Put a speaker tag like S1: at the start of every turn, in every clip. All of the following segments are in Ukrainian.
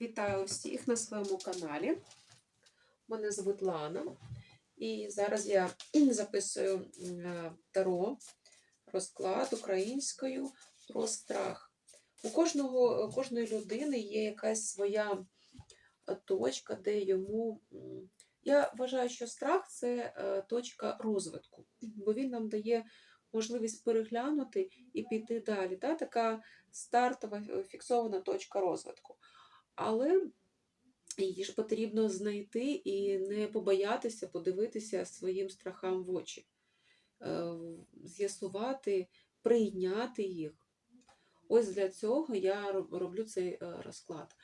S1: Вітаю всіх на своєму каналі. Мене звуть Лана. І зараз я записую е, таро розклад українською про страх. У кожного, у кожної людини є якась своя е, точка, де йому. Я вважаю, що страх це е, точка розвитку, бо він нам дає можливість переглянути і піти далі. Да? Така стартова фіксована точка розвитку. Але її ж потрібно знайти і не побоятися подивитися своїм страхам в очі, Е, з'ясувати, прийняти їх. Ось для цього я роблю цей е, розклад.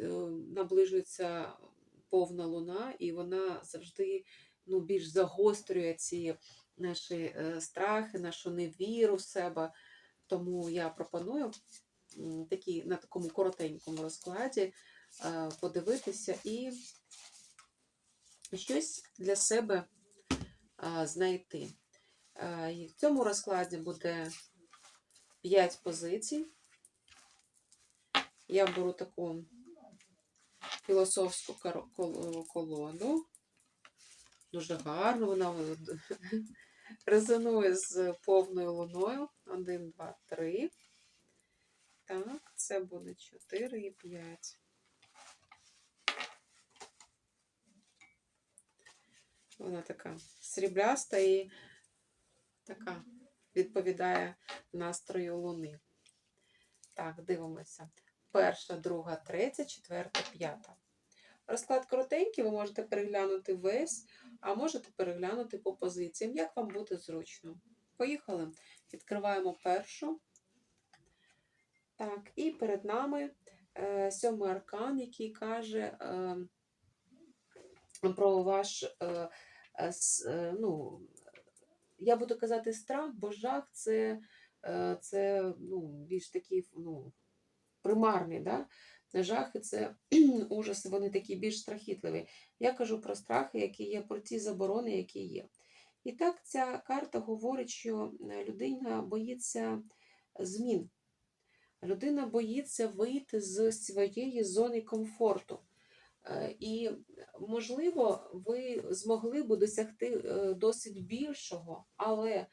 S1: Е, Наближується повна луна, і вона завжди ну, більш загострює ці наші страхи, нашу невіру в себе. Тому я пропоную такі, на такому коротенькому розкладі е, подивитися і щось для себе е, знайти. Е, і В цьому розкладі буде 5 позицій. Я беру таку філософську колоду. Дуже гарно, вона резонує з повною луною. Один, два, три. Так, це буде 4 і 5. Вона така срібляста і така відповідає настрою луни. Так, дивимося. Перша, друга, третя, четверта, п'ята. Розклад коротенький, ви можете переглянути весь, а можете переглянути по позиціям, як вам буде зручно. Поїхали. Відкриваємо першу. Так, і перед нами е, сьомий аркан, який каже е, про ваш, е, е, е, ну, я буду казати страх, бо жах це, е, це ну, більш такий ну, примарний. Да? Жахи це ужаси, вони такі більш страхітливі. Я кажу про страхи, які є, про ті заборони, які є. І так ця карта говорить, що е, людина боїться змін. Людина боїться вийти з своєї зони комфорту. Е, І, можливо, ви змогли б досягти е, досить більшого, але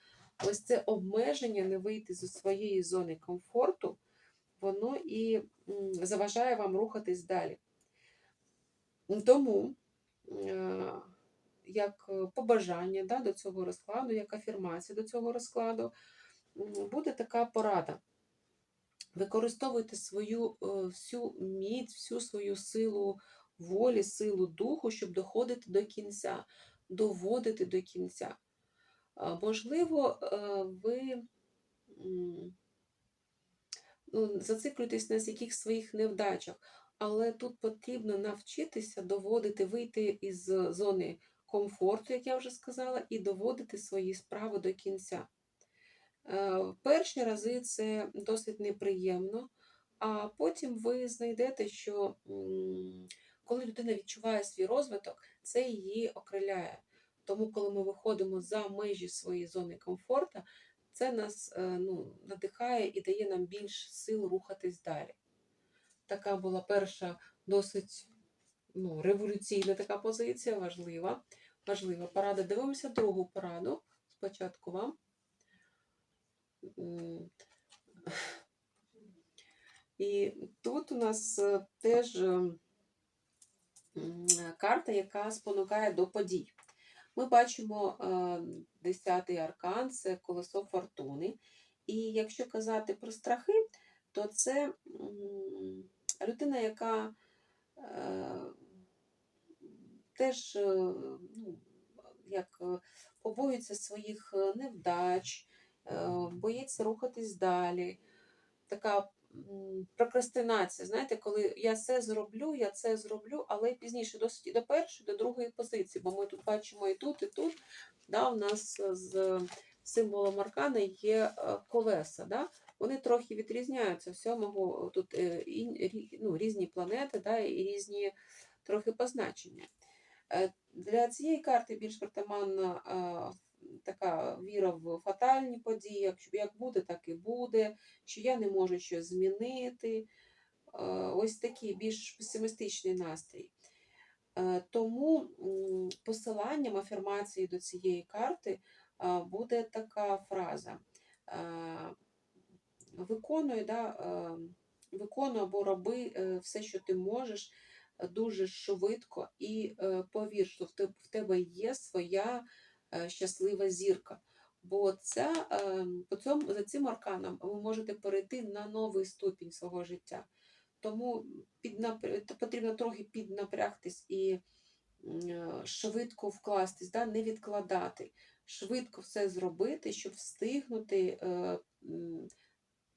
S1: ось це обмеження не вийти зі своєї зони комфорту, воно і заважає вам рухатись далі. Тому, е, як побажання да, до цього розкладу, як афірмація до цього розкладу, буде така порада. Використовуйте свою е, всю міць, всю свою силу волі, силу духу, щоб доходити до кінця, доводити до кінця. Можливо, е, ви ну, зациклюєтесь на якихось своїх невдачах, але тут потрібно навчитися доводити, вийти із зони комфорту, як я вже сказала, і доводити свої справи до кінця. Е, перші рази це досить неприємно, а потім ви знайдете, що коли людина відчуває свій розвиток, це її окриляє. Тому, коли ми виходимо за межі своєї зони комфорту, це нас е, ну, надихає і дає нам більш сил рухатись далі. Така була перша досить ну, революційна така позиція, важлива. Важлива порада. Дивимося другу пораду. Спочатку вам. І тут у нас е, теж е, карта, яка спонукає до подій. Ми бачимо е, десятий аркан це колесо фортуни. І якщо казати про страхи, то це людина, яка е, теж е, ну, як е, побоюється своїх е, невдач, е, боїться рухатись далі. Така прокрастинація. Знаєте, коли я це зроблю, я це зроблю, але пізніше досить і до першої, до другої позиції, бо ми тут бачимо і тут, і тут. Да, у нас з символом аркана є е, колеса. Да? Вони трохи відрізняються. В тут е, ну, різні планети да, і різні трохи позначення. Е, Для цієї карти більш притаманна е, така віра в фатальні події, як буде, так і буде, що я не можу щось змінити. ось такий більш песимістичний настрій. Е, Тому посиланням афірмації до цієї карти буде така фраза. е, Виконуй, да, е, виконуй або роби е, все, що ти можеш, е, дуже швидко, і е, повір, що в тебе є своя е, щаслива зірка. Бо ця, е, по цьому, за цим арканом ви можете перейти на новий ступінь свого життя. Тому піднапр- потрібно трохи піднапрягтись і е, швидко вкластись, да, не відкладати, швидко все зробити, щоб встигнути е,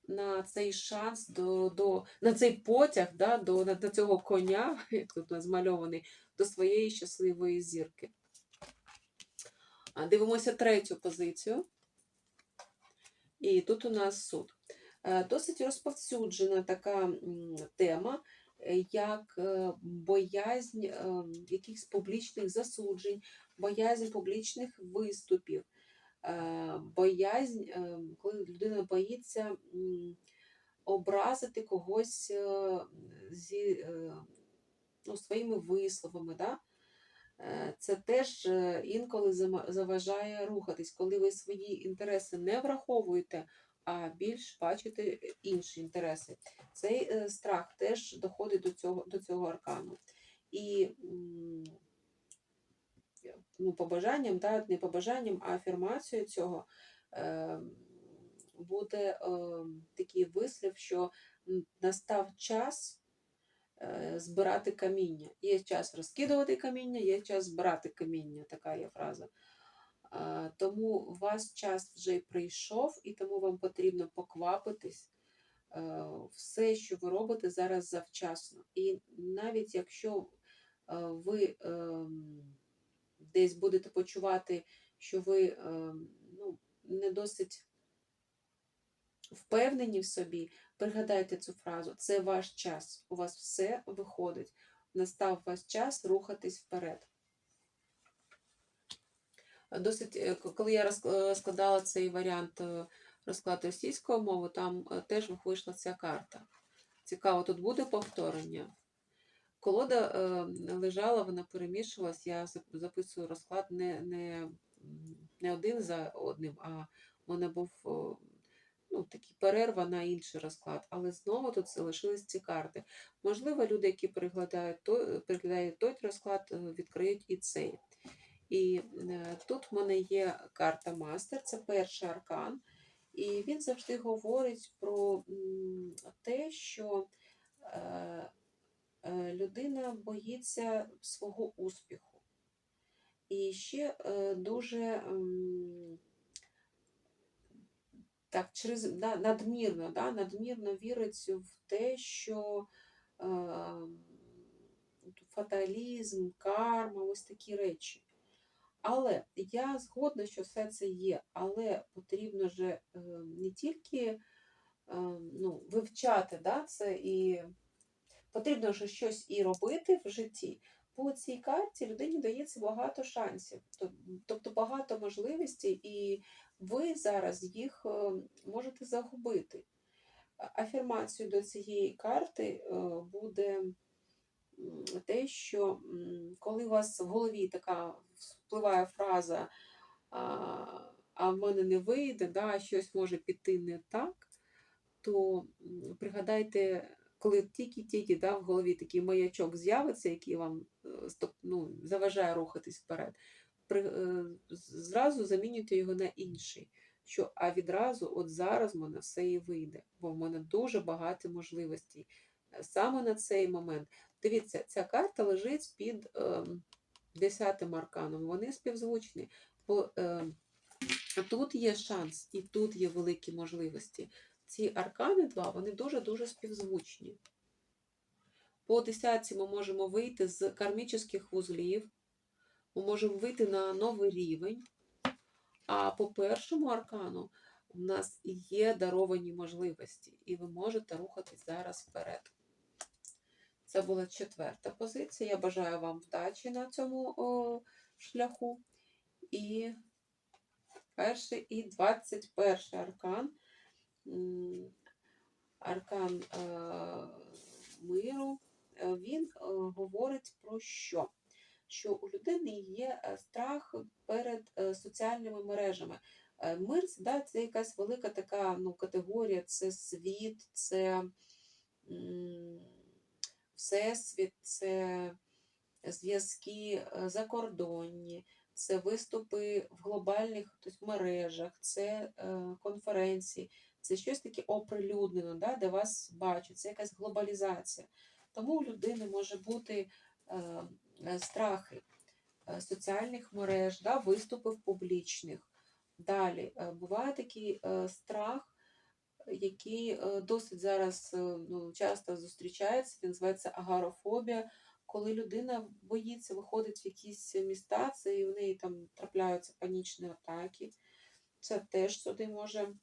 S1: на цей шанс, до, до, на цей потяг, да, до, на, до цього коня, як тут змальований, до своєї щасливої зірки. Дивимося третю позицію. І тут у нас суд. Е, Досить розповсюджена така тема, е, як е, боязнь якихось публічних засуджень, боязнь публічних виступів, боязнь, коли людина боїться образити когось зі ну, своїми висловами. Да? Е, Це теж е, інколи заважає рухатись, коли ви свої інтереси не враховуєте, а більш бачите інші інтереси. Цей е, страх теж доходить до цього, до цього аркану. І ну, побажанням, да, не побажанням, а афірмацією цього е, буде е, такий вислів, що настав час е, збирати каміння. Є час розкидувати каміння, є час збирати каміння, така є фраза. Е, Тому у вас час вже прийшов, і тому вам потрібно поквапитись. Е, Все, що ви робите зараз завчасно. І навіть якщо е, ви ем, десь будете почувати, що ви ем, ну, не досить впевнені в собі, пригадайте цю фразу. Це ваш час. У вас все виходить. Настав ваш час рухатись вперед. Досить, е, коли я е, складала цей варіант е, розкладу російської мови, там теж вийшла ця карта. Цікаво, тут буде повторення. Колода лежала, вона перемішувалась. Я записую розклад не, не, не один за одним, а в мене був ну, такий перерва на інший розклад. Але знову тут залишились ці карти. Можливо, люди, які переглядають той, переглядають той розклад, е, відкриють і цей. І е, тут в мене є карта Мастер, це перший аркан. І він завжди говорить про те, що е, людина боїться свого успіху. І ще дуже так, через надмірно, да, надмірно вірить в те, що е, фаталізм, карма, ось такі речі. Але я згодна, що все це є, але потрібно же е, не тільки е, ну, вивчати да, це і потрібно ж щось і робити в житті. По цій карті людині дається багато шансів, тобто багато можливостей, і ви зараз їх е, можете загубити. Афірмацією до цієї карти е, буде те, що коли у вас в голові така впливає фраза, а, в мене не вийде, да, щось може піти не так, то пригадайте, коли тільки-тільки да, в голові такий маячок з'явиться, який вам е, ну, заважає рухатись вперед, при, е, зразу замінюйте його на інший. Що, а відразу, от зараз в мене все і вийде, бо в мене дуже багато можливостей. Е, Саме на цей момент. Дивіться, ця карта лежить під ем, десятим арканом. Вони співзвучні. Бо е, тут є шанс і тут є великі можливості. Ці аркани два, вони дуже-дуже співзвучні. По десятці ми можемо вийти з кармічних вузлів, ми можемо вийти на новий рівень. А по першому аркану у нас є даровані можливості, і ви можете рухатись зараз вперед. Це була четверта позиція. Я бажаю вам вдачі на цьому о, шляху. І перший і 21 аркан. Аркан е, миру, е, він е, говорить про що? Що у людини є страх перед соціальними мережами. Мир да, це якась велика така ну, категорія, це світ, це всесвіт, це зв'язки закордонні, це виступи в глобальних тобто, мережах, це конференції, це щось таке оприлюднено, да, де вас бачать, це якась глобалізація. Тому у людини може бути е, е, страхи е, соціальних мереж, да, виступів публічних. Далі е, буває такий страх, який досить зараз ну, часто зустрічається, він називається агарофобія, коли людина боїться виходить в якісь міста, це і в неї там трапляються панічні атаки. Це теж сюди може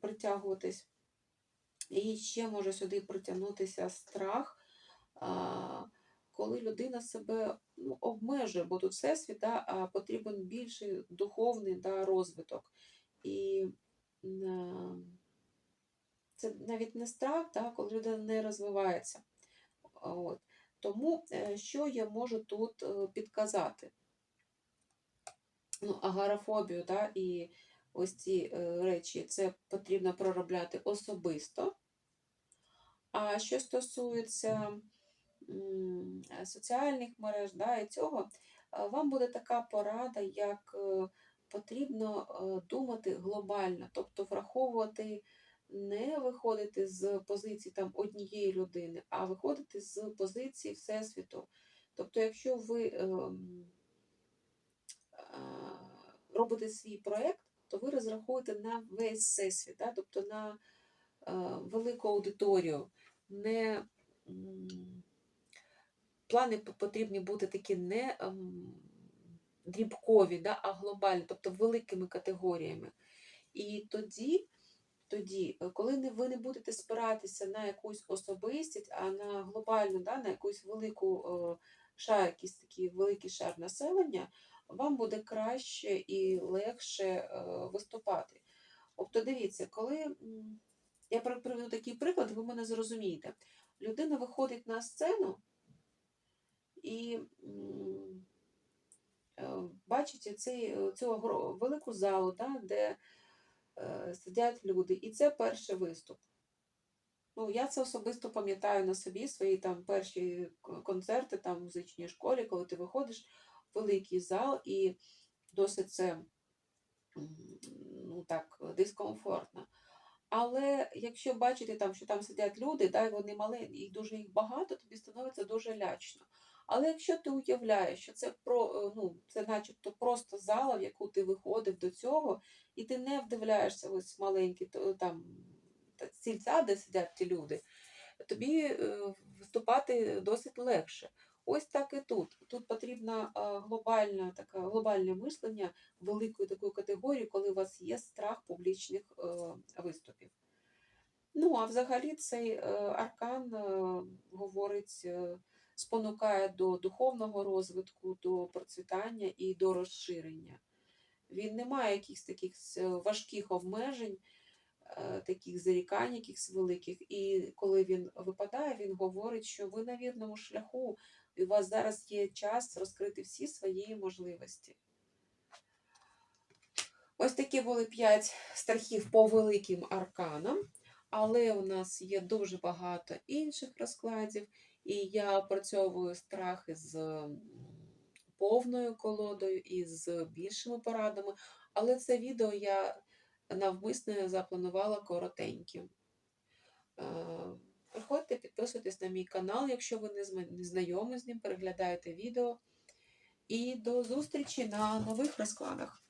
S1: притягуватись. І ще може сюди притягнутися страх, коли людина себе ну, обмежує, бо тут всесвіт, да, потрібен більший духовний да, розвиток. І це навіть не страх, да, коли людина не розвивається. От. Тому е, що я можу тут е, підказати? Ну, агарофобію, да, і ось ці е, речі це потрібно проробляти особисто. А що стосується соціальних мереж да, і цього, е, вам буде така порада, як е, потрібно е, думати глобально, тобто враховувати, не виходити з позиції там однієї людини, а виходити з позиції Всесвіту. Тобто, якщо ви ем, робите свій проєкт, то ви розраховуєте на весь всесвіт, да? тобто на е, велику аудиторію. Не, плани потрібні бути такі не ем, дрібкові, да? а глобальні, тобто великими категоріями. І тоді, тоді, е, коли не, ви не будете спиратися на якусь особистість, а на глобальну, да? на якусь велику е, шар, якийсь такий великий шар населення, вам буде краще і легше е, виступати. Тобто, дивіться, коли я приведу такий приклад, ви мене зрозумієте. Людина виходить на сцену і е, бачить цей, е, цю велику залу, де сидять люди, і це перший виступ. Ну, я це особисто пам'ятаю на собі, свої там перші концерти там, в музичній школі, коли ти виходиш великий зал і досить це ну, так, дискомфортно. Але якщо бачити, там, що там сидять люди, да, вони маленькі, і дуже їх багато, тобі становиться дуже лячно. Але якщо ти уявляєш, що це про е, ну, це начебто просто зала, в яку ти виходив до цього, і ти не вдивляєшся ось маленькі там та- стільця, де сидять ті люди, тобі е, виступати досить легше. Ось так і тут. Тут потрібно е, глобальне, таке, глобальне мислення великої такої категорії, коли у вас є страх публічних е, виступів. Ну, а взагалі цей е, аркан говорить, спонукає до духовного розвитку, до процвітання і до розширення. Він не має якихось таких важких обмежень, таких зарікань, якихось великих. І коли він випадає, він говорить, що ви на вірному шляху, і у вас зараз є час розкрити всі свої можливості. Ось такі були п'ять страхів по великим арканам, але у нас є дуже багато інших розкладів, і я опрацьовую страхи з повною колодою і з більшими порадами, але це відео я навмисно запланувала коротеньким. Приходьте, підписуйтесь на мій канал, якщо ви не зна- не знайомі з ним, переглядайте відео. І до зустрічі на нових розкладах.